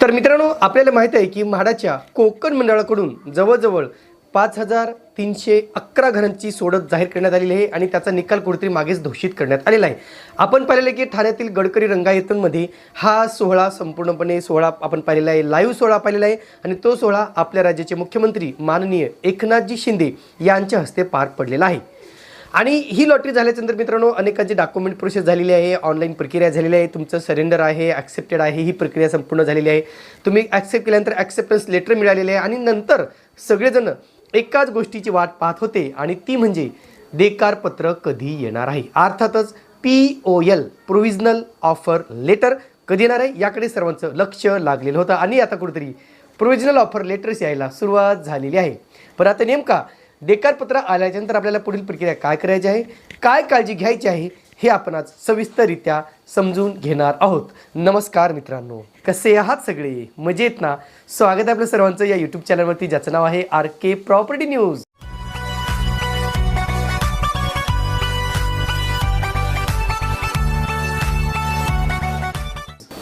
तर मित्रांनो आपल्याला माहीत आहे की म्हाडाच्या कोकण मंडळाकडून जवळजवळ पाच हजार तीनशे अकरा घरांची सोडत जाहीर करण्यात आलेली आहे आणि त्याचा निकाल कुठेतरी मागेच घोषित करण्यात आलेला आहे. आपण पाहिलेलं आहे की ठाण्यातील गडकरी रंगायतनमध्ये हा सोहळा संपूर्णपणे सोहळा आपण पाहिलेला आहे लाईव्ह सोहळा पाहिलेला आहे आणि तो सोहळा आपल्या राज्याचे मुख्यमंत्री माननीय एकनाथजी शिंदे यांच्या हस्ते पार पडलेला आहे. आणि ही लॉटरी झाल्याच्यानंतर मित्रांनो अनेकांची डॉक्युमेंट प्रोसेस झालेली आहे ऑनलाईन प्रक्रिया झालेली आहे तुमचं सरेंडर आहे ॲक्सेप्टेड आहे ही प्रक्रिया संपूर्ण झालेली आहे. तुम्ही ॲक्सेप्ट केल्यानंतर ॲक्सेप्टन्स लेटर मिळालेले आहे आणि नंतर सगळेजण एकाच गोष्टीची वाट पाहत होते आणि ती म्हणजे देकारपत्र कधी येणार आहे? अर्थातच P O L provisional offer letter कधी येणार आहे? याकडे सर्वांचं लक्ष लागलेलं होतं. आणि आता कुठेतरी प्रोव्हिजनल ऑफर लेटर्स यायला सुरुवात झालेली आहे. पण आता नेमका डेकारपत्र आल्याच्यानंतर आपल्याला पुढील प्रक्रिया काय करायची आहे? काय काळजी घ्यायची आहे? हे आपण आज सविस्तररित्या समजून घेणार आहोत. नमस्कार मित्रांनो. कसे आहात सगळे? मजेत ना? स्वागत आहे आपल्या सर्वांचं या यूट्यूब चॅनलवरती ज्याचं नाव आहे आर के प्रॉपर्टी न्यूज.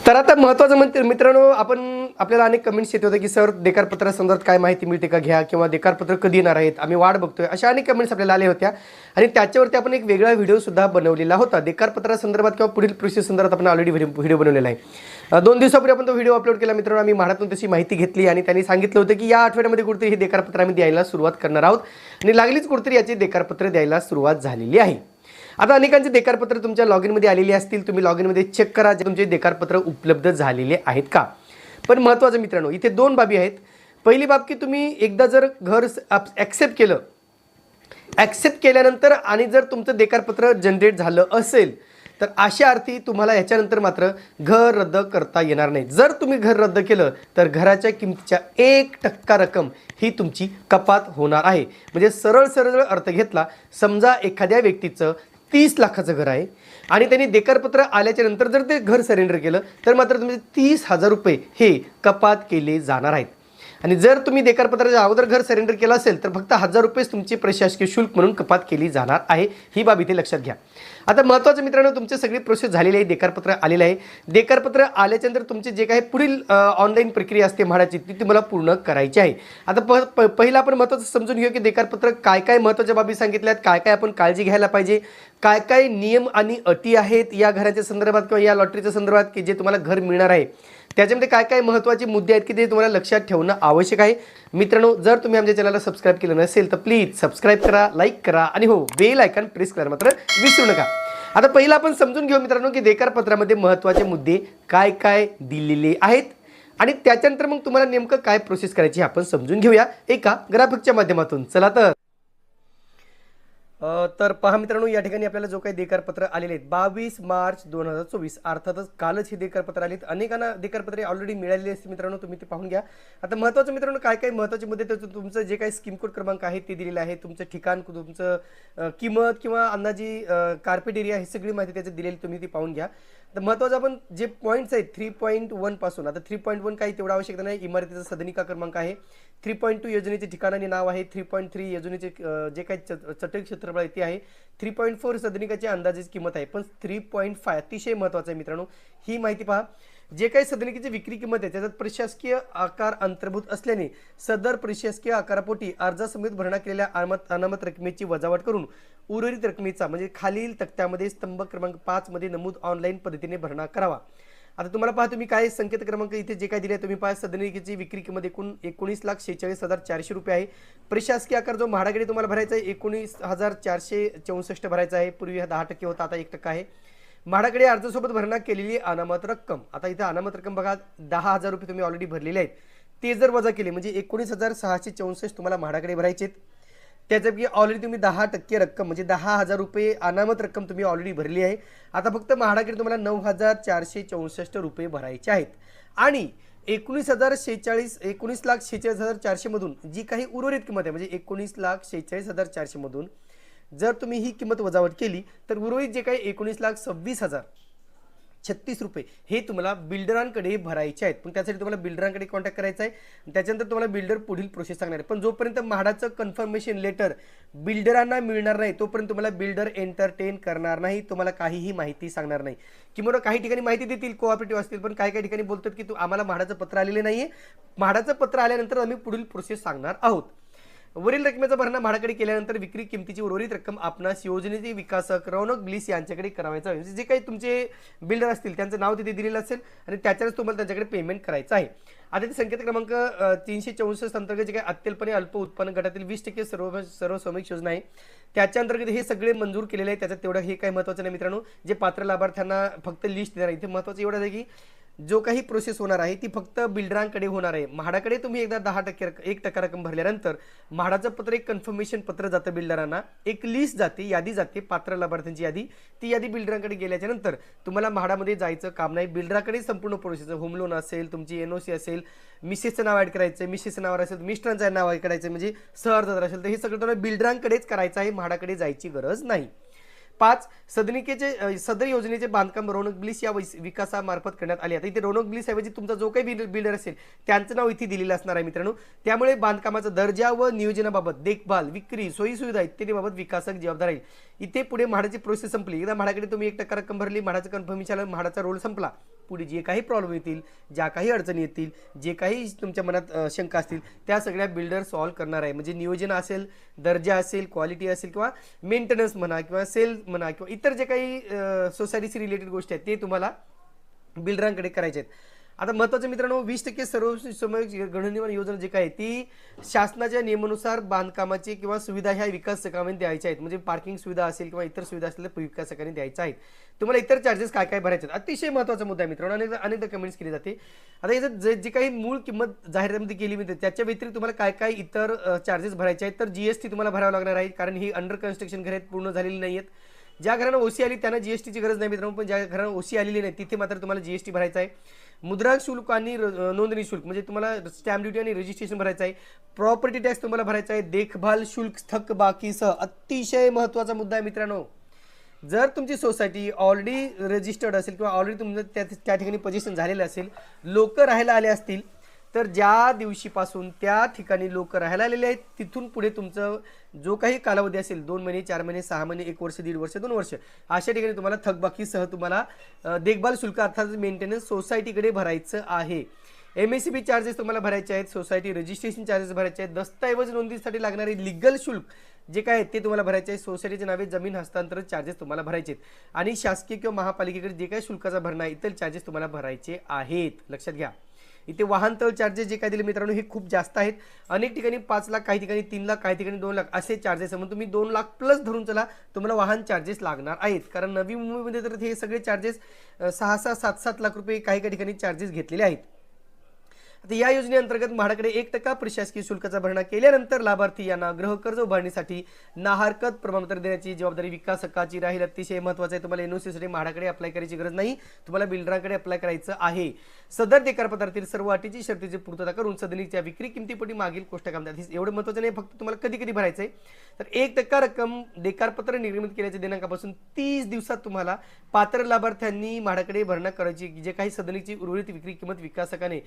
तर आता महत्त्वाचं म्हणते मित्रांनो आपण आपल्याला अनेक कमेंट्स येत होते की सर देकारपत्रासंदर्भात काय माहिती मिळते का? घ्या किंवा देकारपत्र कधी येणार आहेत? आम्ही वाट बघतोय. अशा अनेक कमेंट्स आपल्याला आल्या होत्या. आणि त्याच्यावरती आपण एक वेगळा व्हिडिओ सुद्धा बनवलेला होता. देकारपत्रासंदर्भात किंवा पुढील प्रोसेससंदर्भात आपण ऑलरेडी व्हिडिओ बनवलेला आहे. दोन दिवसापूर्वी आपण तो व्हिडिओ अपलोड केला. मित्रांनो आम्ही म्हाडातून तशी माहिती घेतली आणि त्यांनी सांगितलं होतं की या आठवड्यामध्ये कुठेतरी हे देकारपत्र आम्ही द्यायला सुरुवात करणार आहोत. आणि लागलीच कुठेतरी याची देकारपत्र द्यायला सुरुवात झालेली आहे. आता अनेकांचे देकारपत्र तुमच्या लॉग इनमध्ये आलेली असतील. तुम्ही लॉग इनमध्ये चेक करा. जे तुमचे देकारपत्र उपलब्ध झालेले आहेत का? पण महत्त्वाचं मित्रांनो इथे दोन बाबी आहेत. पहिली बाब की तुम्ही एकदा जर घर ॲक्सेप्ट केलं ॲक्सेप्ट केल्यानंतर आणि जर तुमचं देकारपत्र जनरेट झालं असेल तर अशा अर्थी तुम्हाला याच्यानंतर मात्र घर रद्द करता येणार नाही. जर तुम्ही घर रद्द केलं तर घराच्या किमतीच्या एक टक्का रक्कम ही तुमची कपात होणार आहे. म्हणजे सरळ सरळ अर्थ घेतला समजा एखाद्या व्यक्तीचं तीस लाखाचं घर आहे आणि त्यांनी देकारपत्र आल्याच्यानंतर जर ते घर सरेंडर केलं तर मात्र तुमचे तीस हजार रुपये हे कपात केले जाणार आहेत. आणि जर तुम्ही देकारपत्राच्या अगोदर घर सरेंडर केलं असेल तर फक्त हजार रुपयेच तुमची प्रशासकीय शुल्क म्हणून कपात केली जाणार आहे. ही बाब इथे लक्षात घ्या. आता महत्त्वाचं मित्रांनो तुमची सगळी प्रोसेस झालेली आहे देकारपत्र आलेलं आहे. देकारपत्र आल्याच्यानंतर तुमचे जे काही पुढील ऑनलाईन प्रक्रिया असते म्हाडाची ती तुम्हाला पूर्ण करायची आहे. आता प प- पहिलं आपण महत्त्वाचं समजून घेऊ की देकारपत्र काय काय महत्त्वाच्या बाबी सांगितल्यात काय काय आपण काळजी घ्यायला पाहिजे काय काय नियम आणि अटी आहेत या घराच्या संदर्भात किंवा या लॉटरीच्या संदर्भात की जे तुम्हाला घर मिळणार आहे. त्याच्यामध्ये काय काय महत्त्वाचे मुद्दे आहेत की ते तुम्हाला लक्षात ठेवणं आवश्यक आहे. मित्रांनो जर तुम्ही आमच्या चॅनलला सबस्क्राईब केलं नसेल तर प्लीज सबस्क्राईब करा लाईक करा आणि हो बेल आयकॉन प्रेस करा मात्र विसरू नका. आता पहिलं आपण समजून घेऊ मित्रांनो की देकारपत्रामध्ये महत्त्वाचे मुद्दे काय काय दिलेले आहेत आणि त्याच्यानंतर मग तुम्हाला नेमकं काय प्रोसेस करायची आपण समजून घेऊया एका ग्राफिकच्या माध्यमातून. चला तर. तर पहा मित्रांनो या ठिकाणी आपल्याला जो काही देकारपत्र आलेले आहेत बावीस मार्च दोन हजार चोवीस अर्थातच कालच हे देकारपत्र आलेत. अनेकांना देकारपत्रे ऑलरेडी मिळालेली असते मित्रांनो तुम्ही ते पाहून घ्या. आता महत्त्वाचं मित्रांनो काय काय महत्त्वाचे मुद्दे तर तुमचं जे काही स्कीम कोड क्रमांक आहे ते दिलेलं आहे. तुमचं ठिकाण तुमचं किंमत किंवा अंदाजी कार्पेट एरिया ही सगळी माहिती त्याच्यात दिलेली तुम्ही ती पाहून घ्या. तर महत्त्वाचा आपण जे पॉईंट्स आहेत थ्री पॉईंट वनपासून आता थ्री पॉईंट वन काही तेवढा आवश्यकता नाही इमारतीचा सदनिका क्रमांक आहे. थ्री पॉईंट टू योजनेचे ठिकाण आणि नाव आहे थ्री पॉईंट थ्री योजनेचे जे काही चटक चटई क्षेत्रफळ आहे ते आहे. थ्री पॉईंट फोर सदनिकाची अंदाजेची किंमत आहे पण थ्री पॉईंट फाय अतिशय महत्त्वाचं आहे मित्रांनो. ही माहिती पहा. जे काही सदनिकेची विक्री किंमत आहे त्याच्यात प्रशासकीय आकार अंतर्भूत असल्याने सदर प्रशासकीय आकारापोटी अर्जासमेत भरणा केलेल्या अनामत अनामत रकमेची वजावट करून उर्वरित रकमेचा म्हणजे खालील तक्त्यामध्ये स्तंभ क्रमांक पाच मध्ये नमूद ऑनलाईन पद्धतीने भरणा करावा. आता तुम्हाला पहा तुम्ही काय संकेत क्रमांक इथे जे काय दिले तुम्ही पहा सदनिकेची विक्री किंमत एकूण एकोणीस लाख शेहेचाळीस हजार चारशे रुपये आहे. प्रशासकीय आकार जो म्हाडाकडे तुम्हाला भरायचा आहे एकोणीस हजार चारशे चौसष्ट भरायचा आहे. पूर्वी हा दहा टक्के होता आता एक टक्का आहे. म्हाडाकडे अर्जासोबत भरणा केलेली अनामत रक्कम. आता इथे अनामत रक्कम बघा दहा हजार रुपये तुम्ही ऑलरेडी भरलेले आहेत. ते जर वजा केले म्हणजे एकोणीस हजार सहाशे चौसष्ट तुम्हाला म्हाडाकडे भरायचे आहेत. त्याच्यापैकी ऑलरेडी तुम्ही दहा टक्के रक्कम म्हणजे दहा हजार रुपये अनामत रक्कम तुम्ही ऑलरेडी भरली आहे. आता फक्त म्हाडाकडे तुम्हाला नऊ हजार चारशे चौसष्ट रुपये भरायचे आहेत. आणि एकोणीस हजार शेहेचाळीस एकोणीस लाख शेहेचाळीस हजार चारशेमधून जी काही उर्वरित किंमत आहे म्हणजे एकोणीस लाख शेहेचाळीस हजार चारशेमधून जर तुम्ही ही किंमत वजावट केली तर उर्वरित जे काही एकोणीस लाख सव्वीस हजार छत्तीस रुपये हे तुम्हाला बिल्डरांकडे भरायचे आहेत. पण त्यासाठी तुम्हाला बिल्डरांकडे कॉन्टॅक्ट करायचा आहे. त्याच्यानंतर तुम्हाला बिल्डर पुढील प्रोसेस सांगणार आहे. पण जोपर्यंत म्हाडाचं कन्फर्मेशन लेटर बिल्डरांना मिळणार नाही तोपर्यंत तुम्हाला बिल्डर एंटरटेन करणार नाही. तुम्हाला काहीही माहिती सांगणार नाही. किंवा काही ठिकाणी माहिती देतील कोऑपरेटिव्ह असतील पण काही काही ठिकाणी बोलतात की तू आम्हाला म्हाडाचं पत्र आलेलं आहे म्हाडाचं पत्र आल्यानंतर आम्ही पुढील प्रोसेस सांगणार आहोत. वरील रकमेचा भरणा भाडाकडे केल्यानंतर विक्री किमतीची उर्वरित रक्कम आपणास योजनेचे विकासक रौनक ब्लिस यांच्याकडे करावायचा आहे. जे काही तुमचे बिल्डर असतील त्यांचं नाव तिथे दिलेलं असेल आणि त्याच्यानंच तुम्हाला त्यांच्याकडे पेमेंट करायचं आहे. आता ते संकेत क्रमांक तीनशे चौसष्ट अंतर्गत जे काही अत्यल्पने अल्प उत्पन्न गटातील वीस टक्के सर्व सर्व सामायिक योजना आहे. त्याच्या अंतर्गत हे सगळे मंजूर केलेले आहे. त्याच्यात तेवढं हे काही महत्त्वाचं नाही मित्रांनो. जे पात्र लाभार्थ्यांना फक्त लिस्ट देणार इथे महत्त्वाचं एवढं आहे की जो काही प्रोसेस होणार आहे ती फक्त बिल्डरांकडे होणार आहे. म्हाडाकडे तुम्ही एकदा दहा टक्के रक- एक टक्का रक्कम भरल्यानंतर म्हाडाचं पत्र एक कन्फर्मेशन पत्र जातं बिल्डरांना. एक लिस्ट जाते यादी जाते पात्र लाभार्थ्यांची यादी. ती यादी बिल्डरांकडे गेल्याच्यानंतर तुम्हाला म्हाडामध्ये जायचं काम नाही. बिल्डराकडे संपूर्ण प्रोसेस होम लोन असेल तुमची एनओसी असेल मिसेसचं नाव ॲड करायचं मिसेसचं नावावर असेल मिस्टरांचं नाव ॲड करायचं म्हणजे सहअर्जदार असेल तर हे सगळं तुम्हाला बिल्डरांकडेच करायचं आहे. म्हाडाकडे जायची गरज नाही. पाच सदनिकेचे सदर योजनेचे बांधकाम रोनक ब्लिस या वैस- विकासामार्फत करण्यात आले. आता इथे रोनक ब्लिस ऐवजी तुमचा जो काही बिल्डर बिल्डर असेल त्यांचं नाव इथे दिलेलं असणार आहे मित्रांनो. त्यामुळे बांधकामाचा दर्जा व नियोजनाबाबत देखभाल विक्री सोयीसुविधा इत्यादीबाबत विकासक जबाबदार राहील इथे पुढे म्हाडाची प्रोसेस संपली. एकदा म्हाडाकडे तुम्ही एक टक्का रक्कम भरली म्हाडाचं कन्फर्मेशन म्हाडाचा रोल संपला. पुढे जे काही प्रॉब्लेम येतील ज्या काही अडचणी येतील जे काही तुमच्या मनात शंका असतील त्या सगळ्या बिल्डर सॉल्व्ह करणार आहे. म्हणजे नियोजन असेल दर्जा असेल क्वालिटी असेल किंवा मेंटेनन्स म्हणा किंवा सेल म्हणा किंवा इतर जे काही सोसायटीशी रिलेटेड गोष्टी आहेत ते तुम्हाला बिल्डरांकडे करायचे आहेत. आता महत्त्वाचं मित्रांनो वीस टक्के सर्व गृहनिर्माण योजना जे काय ती शासनाच्या नियमानुसार बांधकामाची किंवा सुविधा ह्या विकासकांनी द्यायच्या आहेत. म्हणजे पार्किंग सुविधा असेल किंवा इतर सुविधा असेल तर विकासकांनी द्यायच्या आहेत. तुम्हाला इतर चार्जेस काय काय भरायचे आहेत? अतिशय महत्त्वाचा मुद्दा आहे मित्रांनो अनेकदा अनेकदा कमेंट्स केली जाते. आता याचं जे जी काही मूळ किंमत जाहिरातीमध्ये केली मिळते त्याच्या व्यतिरिक्त तुम्हाला काय काय इतर चार्जेस भरायचे आहेत? तर जीएसटी तुम्हाला भरावं लागणार आहे कारण ही अंडर कन्स्ट्रक्शन घरे पूर्ण झालेली नाही आहेत. ज्या घरांना ओसी आली त्यांना जीएसटीची गरज नाही मित्रांनो पण ज्या घरांना ओसी आलेली नाही तिथे मात्र तुम्हाला जीएसटी भरायचा आहे. मुद्रांक शुल्क आणि नोंदणी शुल्क. म्हणजे तुम्हाला स्टॅम्प ड्युटी आणि रजिस्ट्रेशन भरायचं आहे प्रॉपर्टी टॅक्स तुम्हाला भरायचा आहे देखभाल शुल्क थक बाकीसह अतिशय महत्त्वाचा मुद्दा आहे मित्रांनो. जर तुमची सोसायटी ऑलरेडी रजिस्टर्ड असेल किंवा ऑलरेडी तुमचं त्या त्या ठिकाणी पोझिशन झालेलं असेल लोक राहायला आले असतील तर ज्या दिवशीपासून त्या ठिकाणी लोक राहायला आलेले आहेत तिथून पुढे तुमचं जो काही कालावधी असेल दोन महिने चार महिने सहा महिने एक वर्ष दीड वर्ष दोन वर्ष अशा ठिकाणी तुम्हाला थकबाकीसह तुम्हाला देखभाल शुल्क अर्थात मेंटेनन्स सोसायटीकडे भरायचं आहे. M S C B charges तुम्हाला भरायचे आहेत सोसायटी रजिस्ट्रेशन चार्जेस भरायचे आहेत दस्तऐवज नोंदीसाठी लागणारे लिगल शुल्क जे काय आहे ते तुम्हाला भरायचे आहे सोसायटीच्या नावे जमीन हस्तांतरण चार्जेस तुम्हाला भरायचे आहेत. आणि शासकीय किंवा महापालिकेकडे जे काही शुल्काचा भरणा आहे इतर चार्जेस तुम्हाला भरायचे आहेत. लक्षात घ्या. इथे वाहनतळ चार्जेस जे काय दिले मित्रांनो हे खूप जास्त आहेत. अनेक ठिकाणी पाच लाख काही ठिकाणी तीन लाख काही ठिकाणी दोन लाख असे चार्जेस आहे म्हणून तुम्ही दोन लाख प्लस धरून चला तुम्हाला वाहन चार्जेस लागणार आहेत. कारण नवी मुंबईमध्ये तर हे सगळे चार्जेस सहा सहा सात सात लाख रुपये काही काही ठिकाणी चार्जेस घेतलेले आहेत. आता या योजनेअंतर्गत म्हाडाकडे एक टक्का प्रशासकीय शुल्काचा भरणा केल्यानंतर लाभार्थी यांना गृहकर्ज उभारणीसाठी नाहरकत प्रमाणपत्र देण्याची जबाबदारी विकासकाची राहील. अतिशय महत्वाचं आहे. तुम्हाला एनओसीसाठी म्हाडाकडे अप्लाय करायची गरज नाही. तुम्हाला बिल्डरांकडे अप्लाय करायचं आहे. सदर देकारपत्रातील सर्व अटीची शर्तीची पूर्तता करून सदनीच्या विक्री किमतीपटी मागील कोष्टकामध्ये एवढं महत्वाचं नाही. फक्त तुम्हाला कधी कधी भरायचं आहे. तर एक टक्का रक्कम देकारपत्र निर्मित केल्याच्या दिनांकापासून तीस दिवसात तुम्हाला पात्र लाभार्थ्यांनी म्हाडाकडे भरणा करायची जे काही सदनीची उर्वरित विक्री किंमत विकासकाने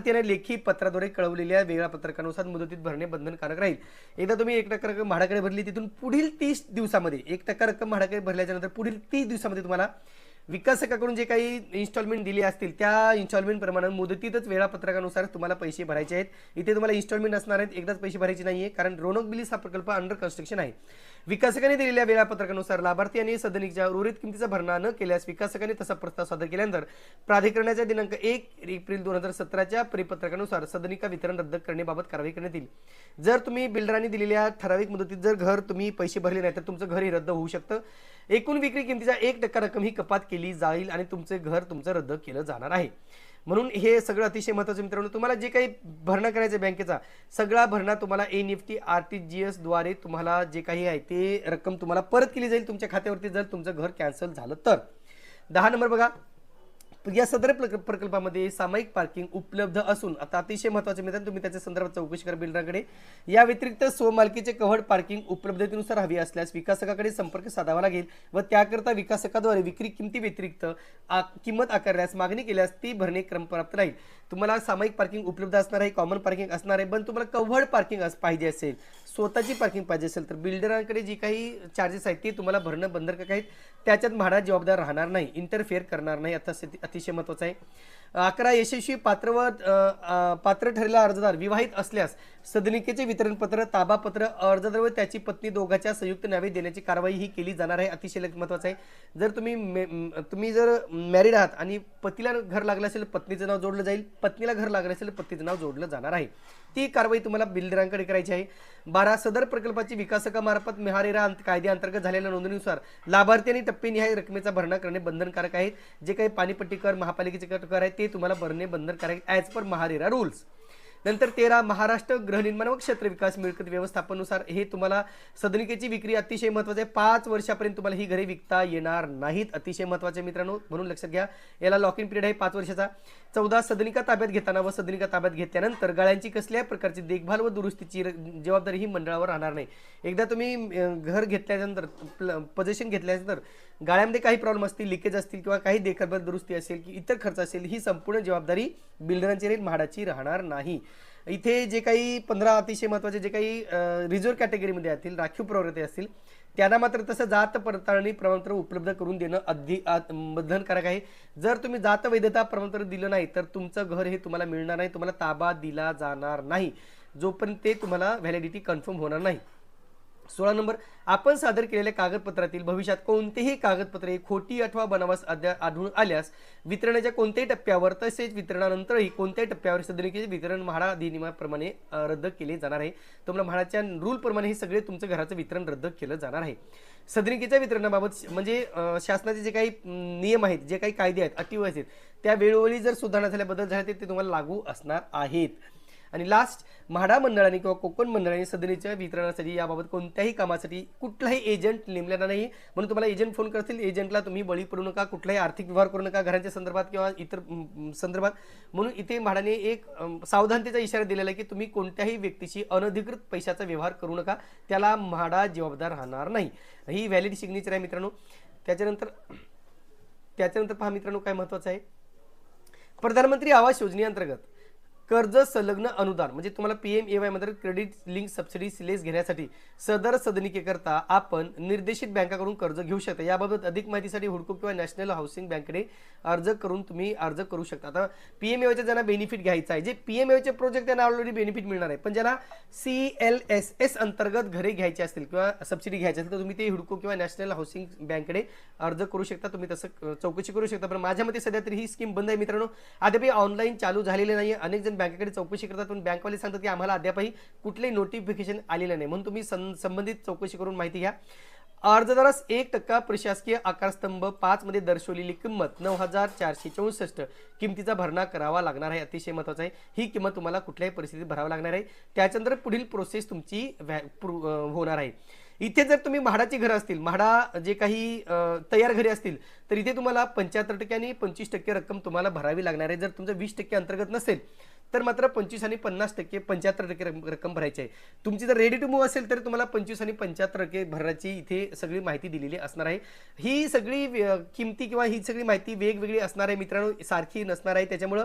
लाभार्थ्याने लेखी पत्राद्वारे कळवलेल्या वेळापत्रकानुसार मुदतीत भरणे बंधनकारक राहील. एकदा तुम्ही एक टक्का रक्कम म्हाडाकडे भरली तिथून पुढील तीस दिवसामध्ये एक टक्का रक्कम म्हाडाकडे भरल्याच्या नंतर पुढील तीस दिवसामध्ये तुम्हाला विकासकाकडून जे काही इन्स्टॉलमेंट दिली असतील त्या इन्स्टॉलमेंट प्रमाणे मुदतीतच वेळापत्रकानुसार तुम्हाला पैसे भरायचे आहेत. इथे तुम्हाला इन्स्टॉलमेंट असणार आहेत एकदाच पैसे भरायचे नाही आहे कारण रोनक बिलीस हा प्रकल्प अंडर कन्स्ट्रक्शन आहे. विकासकाने दिलेल्या वेळापत्रकानुसार लाभार्थी आणि सदनिकच्या उर्वरित किमतीचा भरणा न केल्यास विकासकाने तसा प्रस्ताव सादर केल्यानंतर प्राधिकरणाच्या दिनांक एक एप्रिल दोन हजार सतराच्या परिपत्रकानुसार सदनिका वितरण रद्द करण्याबाबत कारवाई करण्यात येईल. जर तुम्ही बिल्डरांनी दिलेल्या ठराविक मुदतीत जर घर तुम्ही पैसे भरले नाही तर तुमचं घर हे रद्द होऊ शकतं. एकूण विक्री किमतीचा एक टक्का रक्कम ही कपात केली जाईल आणि तुमचे घर तुमचं रद्द केलं जाणार आहे. म्हणून हे सगळं अतिशय महत्त्वाचं मित्रांनो. तुम्हाला जे काही भरणा करायचं आहे बँकेचा सगळा भरणा तुम्हाला N NEFT T R T G एसद्वारे तुम्हाला जे काही आहे ते रक्कम तुम्हाला परत केली जाईल तुमच्या खात्यावरती जर तुमचं घर कॅन्सल झालं तर. दहा नंबर बघा. या सदर प्रक- प्रकल्पामध्ये सामायिक पार्किंग उपलब्ध असून आता अतिशय महत्त्वाचे मित्रांनो तुम्ही त्याच्या संदर्भात चौकशी करा बिल्डराकडे. या व्यतिरिक्त स्वमालकीचे कव्हर्ड पार्किंग उपलब्धतेनुसार हवी असल्यास विकासकाकडे संपर्क साधावा लागेल व त्याकरता विकासकाद्वारे विक्री किमती व्यतिरिक्त आ- किंमत आकारल्यास मागणी केल्यास ती भरणे क्रमप्राप्त राहील. तुम्हाला सामायिक पार्किंग उपलब्ध असणार आहे कॉमन पार्किंग असणार आहे पण तुम्हाला कव्हर्ड पार्किंग अस पाहिजे असेल स्वतःची पार्किंग पाहिजे असेल तर बिल्डरांकडे जी काही चार्जेस आहेत ते तुम्हाला भरणं बंधनकारक आहेत. त्याच्यात भाडा जबाबदार राहणार नाही इंटरफेअर करणार नाही आता अतिशय महत्त्वाचं आहे. अकरा यशस्वी पात्रव पात्र ठरलेला अर्जदार विवाहित असल्यास सदनिकेचे वितरणपत्र ताबापत्र अर्जदार व त्याची पत्नी दोघांच्या संयुक्त नावे देण्याची कारवाई ही केली जाणार आहे. अतिशय महत्त्वाचं आहे. जर तुम्ही मे- तुम्ही जर मॅरिड आहात आणि पतीला घर लागलं असेल पत्नीचं नाव जोडलं जाईल. पत्नीला घर लागलं असेल पतीचं नाव जोडलं जाणार आहे. ती कारवाई तुम्हाला बिल्डरांकडे करायची आहे. बारा सदर प्रकल्पाची विकासकामार्फत मेहारेरा अंत कायद्याअंतर्गत झालेल्या नोंदणीनुसार लाभार्थी आणि टप्पेनिहाय रकमेचा भरणा करणे बंधनकारक आहे जे काही पाणीपट्टी कर महापालिकेचे कर आहेत ते तुम्हाला भरणे बंधनकारक ॲज पर महारेरा रूल्स नंतर तेरा महाराष्ट्र गृहनिर्माण व क्षेत्र विकास मिळकत व्यवस्थापनानुसार हे तुम्हाला सदनिकेची विक्री अतिशय महत्त्वाचे आहे. पाच वर्षापर्यंत तुम्हाला ही घरे विकता येणार नाहीत. अतिशय महत्त्वाचे मित्रांनो म्हणून लक्षात घ्या. याला लॉक इन पिरियड आहे पाच वर्षाचा. चौदा सदनिका ताब्यात घेताना व सदनिका ताब्यात घेतल्यानंतर गाळ्यांची कसल्याही प्रकारची देखभाल व दुरुस्तीची जबाबदारी ही मंडळावर राहणार नाही. एकदा तुम्ही घर घेतल्यानंतर पजेशन घेतल्यानंतर गाळ्यामध्ये काही प्रॉब्लेम असतील लिकेज असतील किंवा काही देखभाल दुरुस्ती असेल की इतर खर्च असेल ही संपूर्ण जबाबदारी बिल्डरांची रेल म्हाडाची राहणार नाही. इथे जे काही पंधरा अतिशय महत्त्वाचे जे काही रिझर्व्ह कॅटेगरीमध्ये असतील राखीव प्रवृत्ती असतील त्यांना मात्र तसं जात पडताळणी प्रमाणपत्र उपलब्ध करून देणं अधि आ- बंधनकारक आहे. जर तुम्ही जात वैधता प्रमाणपत्र दिलं नाही तर तुमचं घर हे तुम्हाला मिळणार नाही तुम्हाला ताबा दिला जाणार नाही जोपर्यंत ते तुम्हाला व्हॅलिडिटी कन्फर्म होणार नाही. सोळा नंबर आपण सादर केलेल्या कागदपत्रातील भविष्यात कोणतेही कागदपत्रे खोटी अथवा बनावास अद्या आढळून आल्यास वितरणाच्या कोणत्याही टप्प्यावर तसेच वितरणानंतरही कोणत्याही टप्प्यावर सदनिकेचे वितरण म्हाडा अधिनियमाप्रमाणे रद्द केले जाणार आहे. तुम्हाला म्हाडाच्या रूलप्रमाणे हे सगळे तुमचं घराचं वितरण रद्द केलं जाणार आहे. सदनिकेच्या वितरणाबाबत म्हणजे शासनाचे जे काही नियम आहेत जे काही कायदे आहेत अटी आहेत त्या वेळोवेळी जर सुधारणा झाल्या बदल झाले तर ते तुम्हाला लागू असणार आहेत. आणि लास्ट म्हाडा मंडळाने किंवा कोकण मंडळाने सदनीच्या वितरणासाठी याबाबत कोणत्याही कामासाठी कुठलाही एजंट नेमलेला नाही. म्हणून तुम्हाला एजंट फोन करतील. एजंटला तुम्ही बळी पडू नका कुठलाही आर्थिक व्यवहार करू नका घरांच्या संदर्भात किंवा इतर संदर्भात. म्हणून इथे म्हाडाने एक सावधानतेचा इशारा दिलेला आहे की तुम्ही कोणत्याही व्यक्तीशी अनधिकृत पैशाचा व्यवहार करू नका. त्याला म्हाडा जबाबदार राहणार नाही. ही व्हॅलिड सिग्नेचर आहे मित्रांनो. त्याच्यानंतर त्याच्यानंतर पहा मित्रांनो काय महत्त्वाचं आहे. प्रधानमंत्री आवास योजनेअंतर्गत कर्ज संलग्न अनुदान म्हणजे तुम्हाला पी एम ए वायमध्ये क्रेडिट लिंक सबसिडी सिलेस घेण्यासाठी सदर सदनिकेकरता आपण निर्देशित बँकाकडून कर्ज घेऊ शकता. याबाबत अधिक माहितीसाठी हुडको किंवा नॅशनल हाऊसिंग बँकेकडे अर्ज करून तुम्ही अर्ज करू शकता. आता पी एम एच्या ज्यांना बेनिफिट घ्यायचा आहे जे पी एम एचे प्रोजेक्ट त्यांना ऑलरेडी बेनिफिट मिळणार आहे पण ज्यांना सी एल एस एस अंतर्गत घरे घ्यायचे असतील किंवा सबसिडी घ्यायची असेल तर तुम्ही ते हुडको किंवा नॅशनल हाऊसिंग बँकेकडे अर्ज करू शकता. तुम्ही तसं चौकशी करू शकता. पण माझ्या मते सध्या तरी ही स्कीम बंद आहे मित्रांनो. आधी ऑनलाईन चालू झालेले नाही अनेक जण बँकेकडे चौकशी करतात पण बँकवाले सांगतात की आम्हाला अद्यापही कुठलंही नोटिफिकेशन आलेलं नाही. म्हणून तुम्ही सं- संबंधित चौकशी करून माहिती घ्या. अर्जदारास एक टक्का प्रशासकीय आकारस्तंभ पाच मध्ये दर्शवलेली किंमत नऊ हजार चारशे चौसष्ट किमतीचा भरणा करावा लागणार आहे. अतिशय महत्त्वाचा आहे. ही किंमत तुम्हाला कुठल्याही परिस्थितीत भरावा लागणार आहे. त्याच्यानंतर पुढील प्रोसेस तुमची व्हॅ- प्रू- होणार आहे. इथे जर तुम्ही म्हाडाची घरं असतील म्हाडा जे काही तयार घरे असतील तर इथे तुम्हाला पंच्याहत्तर टक्के आणि पंचवीस टक्के रक्कम तुम्हाला भरावी लागणार आहे. जर तुमचं वीस टक्के अंतर्गत नसेल तर मात्र पंचवीस आणि पन्नास टक्के पंच्याहत्तर टक्के रक्कम- भरायची आहे. तुमची जर रेडी टू मूव्ह असेल तर तुम्हाला पंचवीस आणि पंच्याहत्तर टक्के भरायची इथे सगळी माहिती दिलेली असणार आहे. ही सगळी व्य- किमती किंवा ही सगळी माहिती वेगवेगळी असणार आहे. मित्रांनो सारखी नसणार आहे. त्याच्यामुळं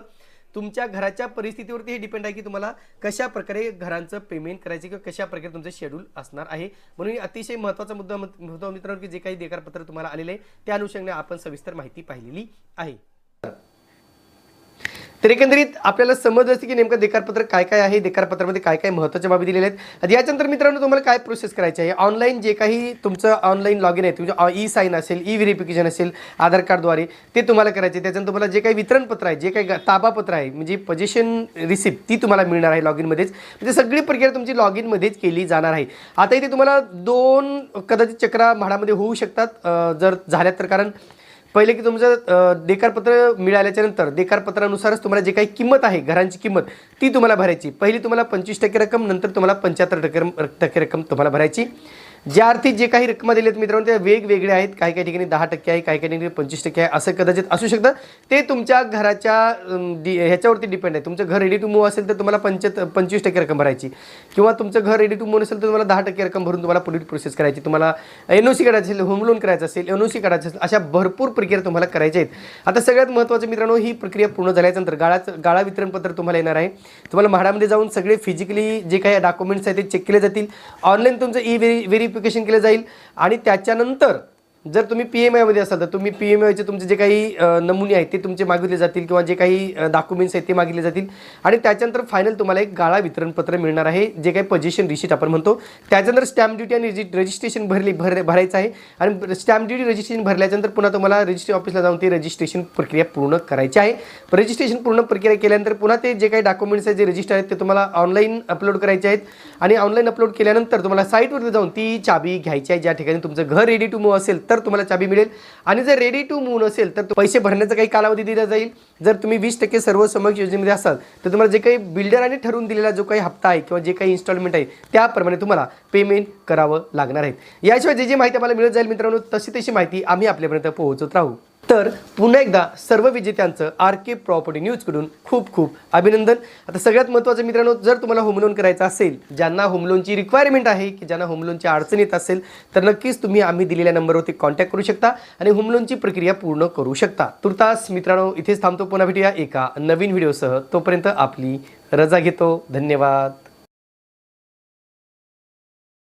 तुमच्या घराच्या परिस्थितीवरती हे डिपेंड आहे की तुम्हाला कशा प्रकारे घरांचं पेमेंट करायचं किंवा कशा प्रकारे तुमचं शेड्यूल असणार आहे. म्हणून अतिशय महत्त्वाचा मुद्दा मत- मित्रांनो की जे काही देकारपत्र तुम्हाला आलेलं आहे त्या अनुषंगाने आपण सविस्तर माहिती पाहिलेली आहे. तर एकंदरीत आपल्याला समज असते की नेमकं देकारपत्र काय काय आहे देकारपत्रामध्ये काय काय महत्त्वाच्या बाबी दिलेल्या आहेत. आता याच्यानंतर मित्रांनो तुम्हाला काय प्रोसेस करायची आहे? ऑनलाईन जे काही तुमचं ऑनलाईन लॉगिन आहे तुमचं ई साईन असेल ई व्हेरिफिकेशन असेल आधार कार्डद्वारे ते तुम्हाला करायचे. त्याच्यानंतर तुम्हाला जे काही वितरणपत्र आहे जे काही ताबापत्र आहे म्हणजे पजेशन रिसिप्ट ती तुम्हाला मिळणार आहे लॉग इनमध्येच म्हणजे सगळी प्रक्रिया तुमची लॉग इनमध्येच केली जाणार आहे. आता इथे तुम्हाला दोन कदाचित चक्रा म्हाडामध्ये होऊ शकतात जर झाल्यात तर. कारण पहिले की तुमचं देकारपत्र मिळाल्याच्या नंतर देकारपत्रानुसारच तुम्हाला जे काही किंमत आहे घरांची किंमत ती तुम्हाला भरायची. पहिली तुम्हाला पंचवीस टक्के रक्कम नंतर तुम्हाला पंच्याहत्तर टक्के रम- टक्के रक्कम तुम्हाला भरायची. ज्या अर्थी जे काही रक्कम दिलेत आहेत मित्रांनो त्या वेगवेगळ्या आहेत. काही काही ठिकाणी दहा टक्के आहे काही काही ठिकाणी पंचवीस टक्के आहे असं कदाचित असू शकतं. ते तुमच्या घराच्या डि- ह्याच्यावरती डिपेंड आहे. तुमचं घर रेडी टू मूव्ह असेल तर तुम्हाला पंचत पंचवीस टक्के रक्कम भरायची. किंवा तुमचं घर रेडी टू मूव्ह नसेल तर तुम्हाला दहा टक्के रक्कम भरून तुम्हाला पुढील प्रोसेस करायची. तुम्हाला एन ओ सी काढायचं असेल होम लोन करायचं असेल एन ओ सी काढायचं असेल अशा भरपूर प्रक्रिया तुम्हाला करायच्या आहेत. आता सगळ्यात महत्त्वाचं मित्रांनो ही प्रक्रिया पूर्ण झाल्यानंतर गाळाचं गाळा वितरणपत्र तुम्हाला येणार आहे. तुम्हाला म्हाडामध्ये जाऊन सगळे फिजिकली जे काही डॉक्युमेंट्स आहेत ते चेक केले जातील. ऑनलाईन तुमचं ई व्हेरी व्हेरिफिकेशन केलं जाईल. आणि त्याच्यानंतर जर तुम्ही पी एम आयमध्ये असाल तर तुम्ही पी एम आयचे तुमचे जे काही नमुने आहेत ते तुमचे मागितले जातील किंवा जे काही डॉक्युमेंट्स आहेत ते मागितले जातील. आणि त्याच्यानंतर फायनल तुम्हाला एक गाळा वितरणपत्र मिळणार आहे जे काही पोझिशन रिसिट आपण म्हणतो. त्याच्यानंतर स्टॅम्प ड्युटी आणि रजिस्ट्रेशन भरली भर भरायचं आहे. आणि स्टॅम्प ड्युटी रजिस्ट्रेशन भरल्याच्यानंतर पुन्हा तुम्हाला रजिस्ट्री ऑफिसला जाऊन ते रजिस्ट्रेशन प्रक्रिया पूर्ण करायची आहे. रजिस्ट्रेशन पूर्ण प्रक्रिया केल्यानंतर पुन्हा ते जे काही डॉक्युमेंट्स आहेत जे रजिस्टर आहेत ते तुम्हाला ऑनलाईन अपलोड करायचे आहेत. आणि ऑनलाईन अपलोड केल्यानंतर तुम्हाला साईटवरती जाऊन ती चाबी घ्यायची आहे ज्या ठिकाणी तुमचं घर रेडी टू मूव्ह असेल तर तुम्हाला चाबी मिळेल. आणि जर रेडी टू मूव नसेल तर तो पैसे भरण्याचा काही कालावधी दिला जाईल. जर तुम्ही वीस टक्के सर्व समक्ष योजनेमध्ये असाल तर तुम्हाला जे काही बिल्डराने ठरवून दिलेला जो काही हप्ता आहे किंवा जे काही इन्स्टॉलमेंट आहे त्याप्रमाणे तुम्हाला पेमेंट करावं लागणार आहे. याशिवाय जे जी माहिती आम्हाला मिळत जाईल मित्रांनो तशी तशी माहिती आम्ही आपल्यापर्यंत पोहोचत राहू. तर पुन्हा एकदा सर्व विजेत्यांचं आर के प्रॉपर्टी न्यूजकडून खूप खूप अभिनंदन. आता सगळ्यात महत्त्वाचं मित्रांनो जर तुम्हाला होम लोन करायचं असेल ज्यांना होम लोनची रिक्वायरमेंट आहे की ज्यांना होम लोनची अडचण येत असेल तर नक्कीच तुम्ही आम्ही दिलेल्या नंबरवरती कॉन्टॅक्ट करू शकता आणि होम लोनची प्रक्रिया पूर्ण करू शकता. तुर्तास मित्रांनो इथेच थांबतो पुन्हा भेटूया एका नवीन व्हिडिओसह तोपर्यंत आपली रजा घेतो. धन्यवाद.